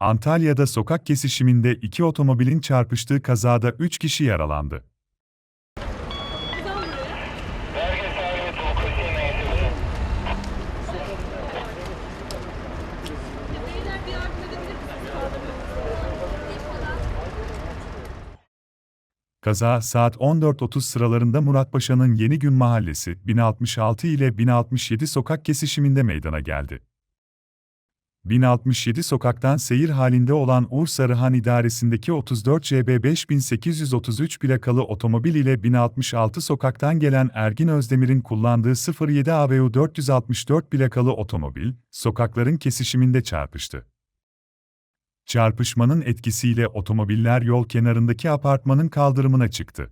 Antalya'da sokak kesişiminde iki otomobilin çarpıştığı kazada 3 kişi yaralandı. Kaza saat 14.30 sıralarında Muratpaşa'nın Yeni Gün Mahallesi 1066 ile 1067 sokak kesişiminde meydana geldi. 1067 sokaktan seyir halinde olan Uğur Sarıhan idaresindeki 34 CB 5833 plakalı otomobil ile 1066 sokaktan gelen Ergin Özdemir'in kullandığı 07 AVU 464 plakalı otomobil, sokakların kesişiminde çarpıştı. Çarpışmanın etkisiyle otomobiller yol kenarındaki apartmanın kaldırımına çıktı.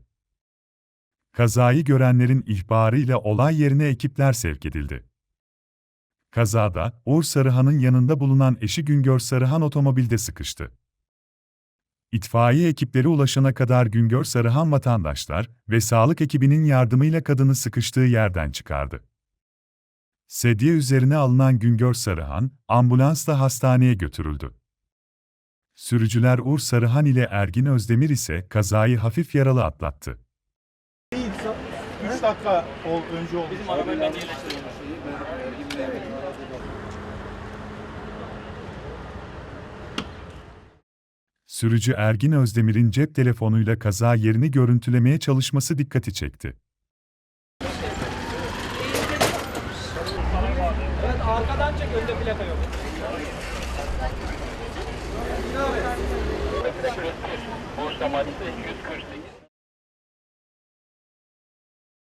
Kazayı görenlerin ihbarıyla olay yerine ekipler sevk edildi. Kazada, Uğur Sarıhan'ın yanında bulunan eşi Güngör Sarıhan otomobilde sıkıştı. İtfaiye ekipleri ulaşana kadar Güngör Sarıhan vatandaşlar ve sağlık ekibinin yardımıyla kadını sıkıştığı yerden çıkardı. Sedye üzerine alınan Güngör Sarıhan, ambulansla hastaneye götürüldü. Sürücüler Uğur Sarıhan ile Ergin Özdemir ise kazayı hafif yaralı atlattı. 3 dakika ol, önce oldu. Bizim arabayı ben Sürücü Ergin Özdemir'in cep telefonuyla kaza yerini görüntülemeye çalışması dikkati çekti. Evet arkadan çek önde plaka yok. Bursa Madde 248